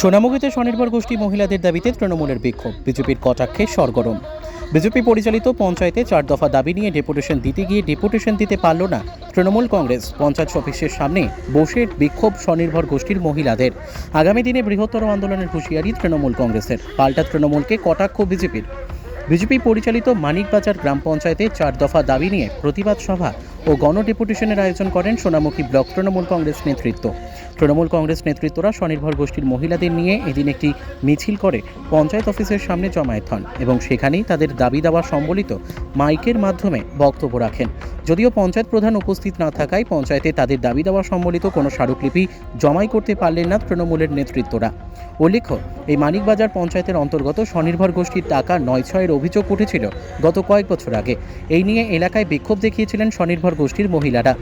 সোনামুখীতে স্বনির্ভর গোষ্ঠী মহিলাদের দাবিতে তৃণমূলের বিক্ষোভ। বিজেপির কটাক্ষে সরগরম। বিজেপি পরিচালিত পঞ্চায়েতে চার দফা দাবি নিয়ে ডেপুটেশন দিতে গিয়ে ডেপুটেশন দিতে পারল না তৃণমূল কংগ্রেস। পঞ্চায়েত অফিসের সামনে বসে বিক্ষোভ স্বনির্ভর গোষ্ঠীর মহিলাদের। আগামী দিনে বৃহত্তর আন্দোলনের হুঁশিয়ারি তৃণমূল কংগ্রেসের। পাল্টা তৃণমূলকে কটাক্ষ বিজেপির। বিজেপি পরিচালিত মানিকবাজার গ্রাম পঞ্চায়েতে চার দফা দাবি নিয়ে প্রতিবাদ সভা ও গণডেপুটেশনের আয়োজন করেন সোনামুখী ব্লক তৃণমূল কংগ্রেস নেতৃত্ব। তৃণমূল কংগ্রেস নেতৃত্বরা স্বনির্ভর গোষ্ঠীর মহিলাদের নিয়ে এদিন একটি মিছিল করে পঞ্চায়েত অফিসের সামনে জমায়েত হন এবং সেখানেই তাদের দাবি দাওয়া সম্বলিত মাইকের মাধ্যমে বক্তব্য রাখেন। যদিও পঞ্চায়েত প্রধান উপস্থিত না থাকায় পঞ্চায়েতে তাদের দাবি দাওয়া সম্বলিত কোনো স্মারকলিপি জমাই করতে পারলেন না তৃণমূলের নেতৃত্বরা। উল্লেখ্য, এই মানিকবাজার পঞ্চায়েতের অন্তর্গত স্বনির্ভর গোষ্ঠীর টাকা নয় ছয়ের অভিযোগ উঠেছিল গত কয়েক বছর আগে। এই নিয়ে এলাকায় বিক্ষোভ দেখিয়েছিলেন স্বনির্ভর গোষ্ঠীর মহিলারা।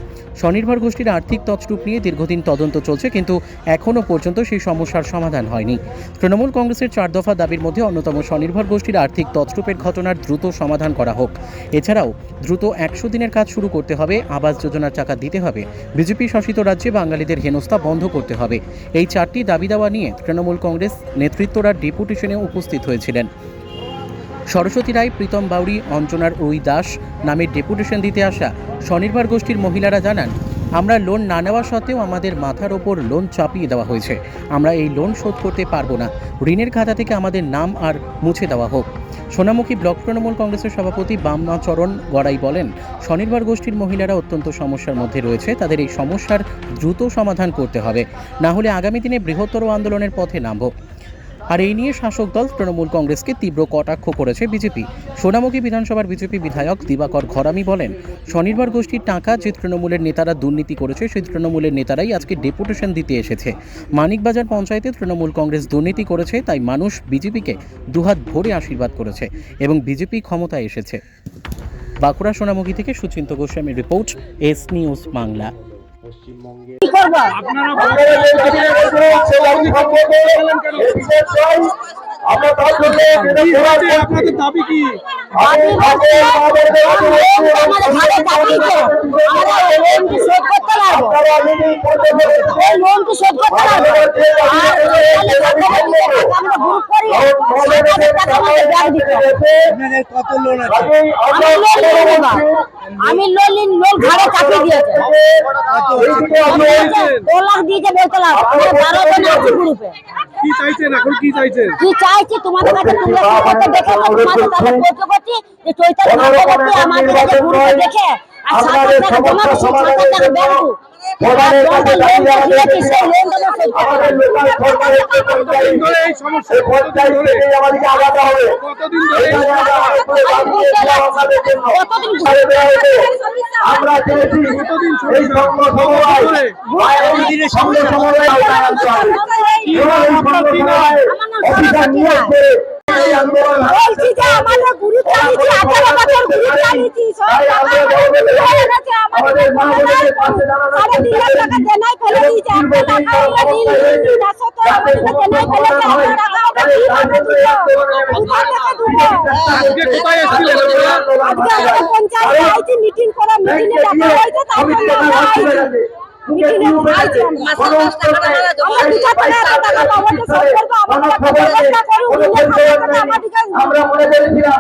স্বনির্ভর গোষ্ঠীর আর্থিক তছরূপ নিয়ে দীর্ঘদিন তদন্ত চলছে, কিন্তু এখনও পর্যন্ত সেই সমস্যার সমাধান হয়নি। তৃণমূল কংগ্রেসের চার দফা দাবির মধ্যে অন্যতম স্বনির্ভর গোষ্ঠীর আর্থিক তছরূপের ঘটনার দ্রুত সমাধান করা হোক। এছাড়াও দ্রুত একশো দিনের কাজ শুরু করতে হবে, আবাস যোজনার টাকা দিতে হবে, বিজেপি শাসিত রাজ্যে বাঙালিদের হেনস্থা বন্ধ করতে হবে। এই চারটি দাবি দাওয়া নিয়ে তৃণমূল কংগ্রেস নেতৃত্বরা ডেপুটেশনে উপস্থিত হয়েছিলেন। সরস্বতী রায়, প্রীতম বাউরি, অঞ্জনার রুই দাস নামের ডেপুটেশন দিতে আসা স্বনির্ভর গোষ্ঠীর মহিলারা জানান, আমরা লোন না নেওয়া সত্ত্বেও আমাদের মাথার ওপর লোন চাপিয়ে দেওয়া হয়েছে। আমরা এই লোন শোধ করতে পারব না। ঋণের খাতা থেকে আমাদের নাম আর মুছে দেওয়া হোক। সোনামুখী ব্লক তৃণমূল কংগ্রেসের সভাপতি বামনাচরণ গড়াই বলেন, স্বনির্ভর গোষ্ঠীর মহিলারা অত্যন্ত সমস্যার মধ্যে রয়েছে। তাদের এই সমস্যার দ্রুত সমাধান করতে হবে। না হলে আগামী দিনে বৃহত্তর আন্দোলনের পথে নামব। আর এই নিয়ে শাসক দল তৃণমূল কংগ্রেসকে তীব্র কটাক্ষ করেছে বিজেপি। সোনামুখী বিধানসভার বিজেপি বিধায়ক দিবাকর ঘরামি বলেন, স্বনির্ভর গোষ্ঠীর টাকা যে তৃণমূলের নেতারা দুর্নীতি করেছে, সেই তৃণমূলের নেতারাই আজকে ডেপুটেশন দিতে এসেছে। মানিকবাজার পঞ্চায়েতে তৃণমূল কংগ্রেস দুর্নীতি করেছে, তাই মানুষ বিজেপিকে দুহাত ভরে আশীর্বাদ করেছে এবং বিজেপি ক্ষমতায় এসেছে। বাঁকুড়া সোনামুখী থেকে সুচিন্ত গোস্বামীর রিপোর্ট, এস নিউজ বাংলা। করব? আমরা তার জন্য আপনাদের দাবি কি আমি লোন লোন নিন লোন ঘরে চাকরি দিয়েছে দু লাখ দিয়েছে বলতে লাভ আমরা বারো জন আছি গ্রুপে কি চাইছেন এখন কি চাইছেন কি চাইছি তোমাদের কাছে তোমরা কি করতে দেখে তো তোমাদের কাছে করছি যে ভগবতী আমাদের কাছে গুরুকে এই সমস্যা আমাদেরকে আগাতে হবে ধরে এই আমরা চেয়েছি এই সংঘ সমবায় সংঘ সমবায় আনতে হবে। নিয়োগ করে আন্দোলন বলছি যে আমাদের গুরু চালিয়েছি আঠারো বছর গুরু চালিয়েছি সাড়ে তিন লাখ টাকা দেনাই ফেলে দিয়েছে একটা টাকা আমরা তো দেনাই টাকা আজকে কোথায় এসেছিলেন আজকে পঞ্চায়েতে আইছি মিটিং করে মিটিংয়ে ডাকা হয়েছে জন্য আমরা আইছি। মিটিংয়ে আইছি আমরা আমরা মনে করেছিলাম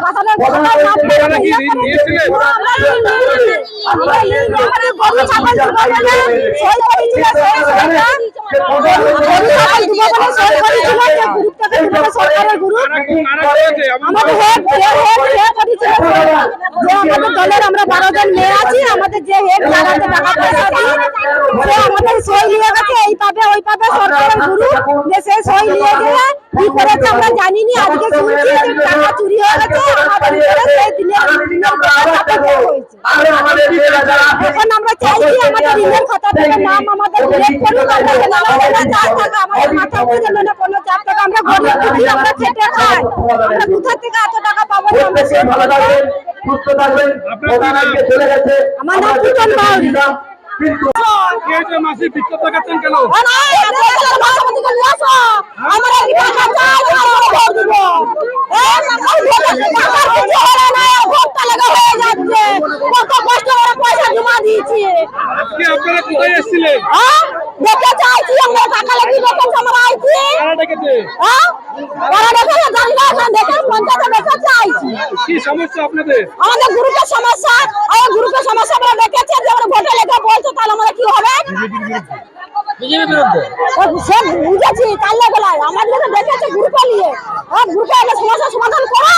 আমাদের গরু দলের আমরা বারো জন মেয়ে আছি আমাদের যে হেড টাকা পয়সা আমাদের সই নিয়ে গেছে এই পাবে ওই পাবে সরকারের গ্রুপ যে সে সই নিয়ে গেলে কি করেছে আমরা জানিনি আজকে শুনছি যে টাকা চুরি হয়ে গেছে আমাদের সেই দিনের আমাদের এখন আমরা চাইছি আমাদের ঋণের খাতা থেকে নাম আমাদের ডিলিট করুন আমরা যেন আমাদের না চার টাকা আমাদের মাথা উপরে যেন না কোনো চার টাকা আমরা গরিব দুঃখী আমরা খেটে খাই আমরা কোথা থেকে এত টাকা পাবো যে আমরা সুস্থ থাকবেন আমার নাম প্রীতম বাউরি। কিন্তু মাসি বিক্ষোভ দেখাচ্ছেন কেন কোথায় এসেছিলেন কারা পঞ্চায়েতে আইছি কি সমস্যা আপনাদের? আমাদের গ্রুপের সমস্যা আমাদের গ্রুপের সমস্যা আমরা দেখেছি যে আমরা ভোটে লেখা বলছে তাহলে আমাদের কি হবে? ও, সে বুঝেছি কাল গেলায় আমাদের তো দেখেছে গ্রুপে নিয়ে। গ্রুপে সমস্যা সমাধান করো।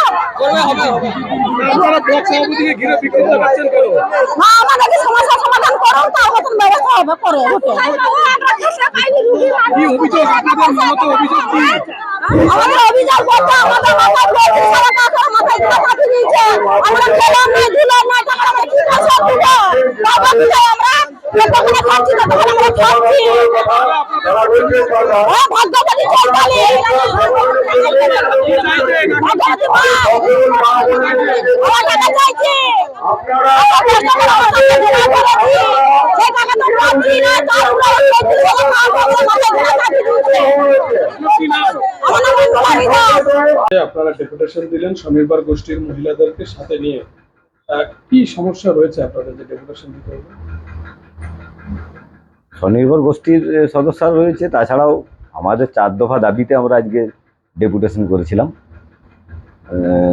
আপনারা ব্লক সভাপতিকে ঘিরে বিক্ষোভ দেখাচ্ছেন কেন? মা আমাদেরকে সমস্যা সমাধান করো তার মতন ব্যবস্থা হবে করে আমাদের অভিযোগ বলতে আমাদের মাথায় বলছি সারা টাকা মাথায় টাকা দিয়েছে আমরা খেলাম না দিলাম না টাকা আমরা কি করে সব দিব টাকা দিলে আমরা লোককে খাচ্ছি তখন আমরা খাচ্ছি। ও ভাগ্যবতী চলতালি ভাগ্যবতী মা সকল মা বোনেদের আমার টাকা চাইছি আপনারা ডেপুটেশন দিলেন স্বনির্ভর গোষ্ঠীর মহিলাদেরকে সাথে নিয়ে। কি সমস্যা রয়েছে আপনাদের যে ডেপুটেশন দিতে হবে? স্বনির্ভর গোষ্ঠীর এ, সদস্যরা রয়েছে তাছাড়াও আমাদের চার দফা দাবিতে আমরা আজকে ডেপুটেশন করেছিলাম।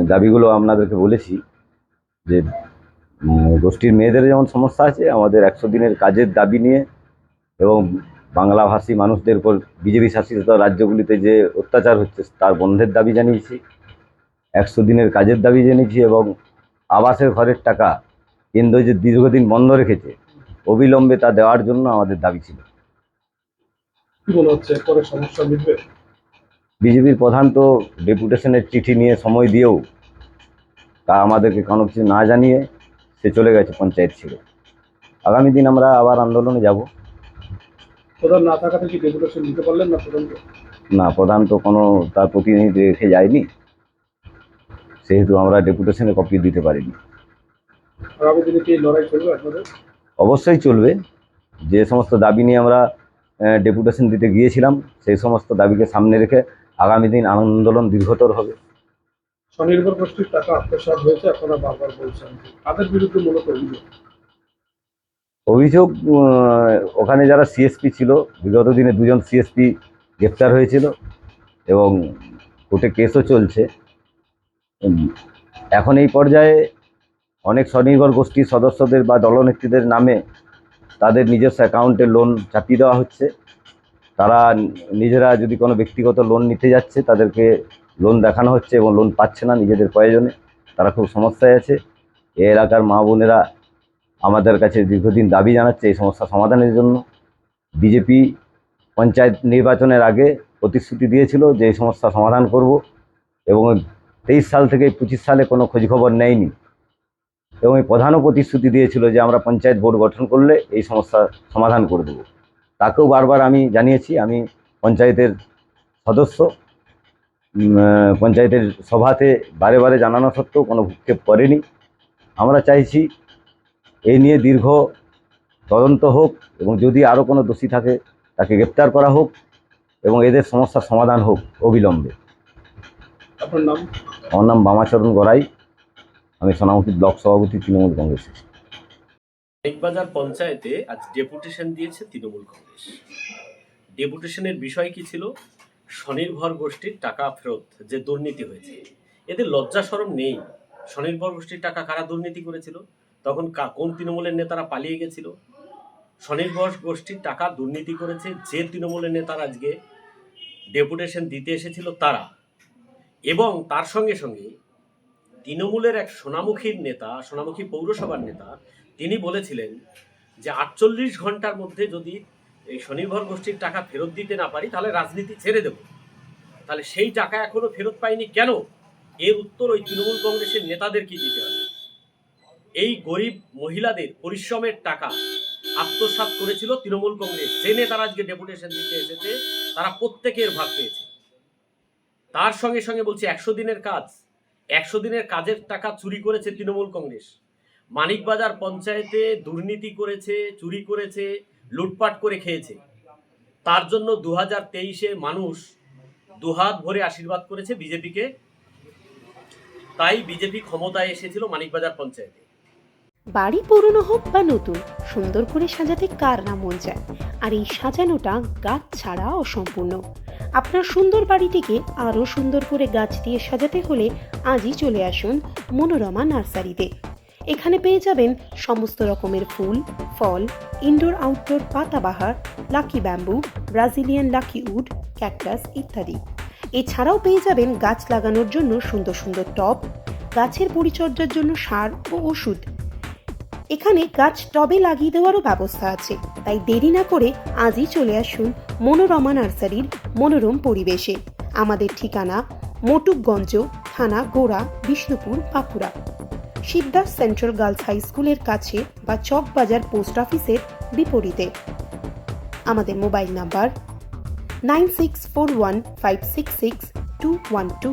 দাবিগুলো আপনাদেরকে বলেছি যে গোষ্ঠীর মেয়েদের যেমন সমস্যা আছে আমাদের একশো দিনের কাজের দাবি নিয়ে এবং বাংলাভাষী মানুষদের উপর বিজেপি শাসিত রাজ্যগুলিতে যে অত্যাচার হচ্ছে তার বন্ধের দাবি জানিয়েছি একশো দিনের কাজের দাবি জানিয়েছি এবং আবাসের ঘরের টাকা কেন্দ্র যে দীর্ঘদিন বন্ধ রেখেছে অবিলম্বে তা দেওয়ার জন্য আমাদের দাবি ছিল। বিজেপির প্রধান তো ডেপুটেশনের চিঠি নিয়ে সময় দিয়েও তা আমাদেরকে কোনো কিছু না জানিয়ে সে চলে গেছে পঞ্চায়েত ছেড়ে। আগামী দিন আমরা আবার আন্দোলনে যাব। প্রধান না থাকাতে কি ডেপুটেশন দিতে পারলেন না প্রধানকে? না প্রধান তো কোনো তার প্রতিনিধি রেখে যায়নি। সেহেতু আমরা ডেপুটেশনে কপি দিতে পারিনি। আগামী দিনে কি লড়াই চলবে আপনাদের? অবশ্যই চলবে। যে সমস্ত দাবি নিয়ে আমরা ডেপুটেশন দিতে গিয়েছিলাম সেই সমস্ত দাবিকে সামনে রেখে আগামী দিন আন্দোলন দীর্ঘতর হবে। স্বনির্ভর গোষ্ঠীর টাকা আত্মসাৎ হয়েছে, আপনারা বারবার বলছেন। তাদের বিরুদ্ধে মূলত অভিযোগ? অভিযোগ ওখানে যারা সিএসপি ছিল, বিগত দিনে দুজন সিএসপি গ্রেপ্তার হয়েছিল এবং কোর্টে কেসও চলছে। এখন এই পর্যায়ে অনেক স্বনির্ভর গোষ্ঠীর সদস্যদের বা দলনেত্রীদের নামে তাদের নিজস্ব অ্যাকাউন্টে লোন চাপিয়ে দেওয়া হচ্ছে। তারা নিজেরা যদি কোনো ব্যক্তিগত লোন নিতে যাচ্ছে, তাদেরকে লোন দেখানো হচ্ছে এবং লোন পাচ্ছে না নিজেদের প্রয়োজনে, তারা খুব সমস্যায় আছে। এই এলাকার মা বোনেরা আমাদের কাছে দীর্ঘদিন দাবি জানাচ্ছে এই সমস্যা সমাধানের জন্য। বিজেপি পঞ্চায়েত নির্বাচনের আগে প্রতিশ্রুতি দিয়েছিল যে এই সমস্যা সমাধান করব এবং তেইশ সাল থেকে পঁচিশ সালে কোনো খোঁজখবর নেয়নি। এবং এই প্রধানও প্রতিশ্রুতি দিয়েছিল যে আমরা পঞ্চায়েত বোর্ড গঠন করলে এই সমস্যা সমাধান করে দেবো। তাকেও বারবার আমি জানিয়েছি, আমি পঞ্চায়েতের সদস্য। পঞ্চায়েতের সভাতে বারে বারে জানানো সত্ত্বেও কোনো ভূক্ষেপ করেনি। আমরা চাইছি এই নিয়ে দীর্ঘ তদন্ত হোক এবং যদি আরও কোনো দোষী থাকে তাকে গ্রেপ্তার করা হোক এবং এদের সমস্যার সমাধান হোক অবিলম্বে। আপনার নাম? আমার নাম বামাচরণ গড়াই। আমি সোনামুখী ব্লক সভাপতি তৃণমূল কংগ্রেসের। বাজার পঞ্চায়েতে আজ ডেপুটেশন দিয়েছে তৃণমূল কংগ্রেস। ডেপুটেশনের বিষয় কি ছিল? স্বনির্ভর গোষ্ঠীর টাকা ফেরত যে দুর্নীতি হয়েছে। এদের লজ্জা সরম নেই। স্বনির্ভর গোষ্ঠীর টাকা কারা দুর্নীতি করেছিল? তখন কোন তৃণমূলের নেতারা পালিয়ে গেছিল? স্বনির্ভর গোষ্ঠীর টাকা দুর্নীতি করেছে যে তৃণমূলের নেতারা আজকে ডেপুটেশন দিতে এসেছিল তারা। এবং তার সঙ্গে সঙ্গে তৃণমূলের এক সোনামুখীর নেতা, সোনামুখী পৌরসভার নেতা, তিনি বলেছিলেন যে আটচল্লিশ ঘণ্টার মধ্যে যদি এই স্বনির্ভর গোষ্ঠীর টাকা ফেরত দিতে না পারি, তাহলে রাজনীতি ছেড়ে দেব। তাহলে সেই টাকা এখনও ফেরত পাইনি কেন? এর উত্তর ওই তৃণমূল কংগ্রেসের নেতাদেরকে দিতে হবে? এই গরিব মহিলাদের পরিশ্রমের টাকা আত্মসাৎ করেছিল তৃণমূল কংগ্রেস। যে নেতারা আজকে ডেপুটেশন দিতে এসেছে, তারা প্রত্যেকের ভাগ পেয়েছে। তার সঙ্গে সঙ্গে বলছি, একশো দিনের কাজ, একশো দিনের কাজের টাকা চুরি করেছে তৃণমূল কংগ্রেস। মানিকবাজার পঞ্চায়েতে দুর্নীতি করেছে, চুরি করেছে লুটপাট করে খেয়েছে। তার জন্য দু হাজার তেইশে মানুষ দুহাত ভরে আশীর্বাদ করেছে বিজেপিকে। তাই বিজেপি ক্ষমতায় এসেছিল মানিকবাজার পঞ্চায়েতে। বাড়ি পুরনো হোক বা নতুন, সুন্দর করে সাজাতে কার না মন চায়? আর এই সাজানোটা গাছ ছাড়া অসম্পূর্ণ। আপনার সুন্দর বাড়িটিকে আরও সুন্দর করে গাছ দিয়ে সাজাতে হলে আজই চলে আসুন মনোরমা নার্সারিতে। এখানে পেয়ে যাবেন সমস্ত রকমের ফুল, ফল indoor outdoor পাতাবাহার lucky bamboo Brazilian lucky wood cactus ইত্যাদি। এছাড়াও পেয়ে যাবেন গাছ লাগানোর জন্য সুন্দর সুন্দর টব, গাছের পরিচর্যার জন্য সার ও ওষুধ। এখানে গাছ টবে লাগিয়ে দেওয়ারও ব্যবস্থা আছে। তাই দেরি না করে আজই চলে আসুন মনোরমা নার্সারির মনোরম পরিবেশে। আমাদের ঠিকানা, মটুকগঞ্জ, থানা, Gora, Bishnupur, Bankura. Siddhartha central girls high স্কুলের কাছে বা চক বাজার পোস্ট অফিসের বিপরীতে। আমাদের mobile number nine six four one five six six two one two.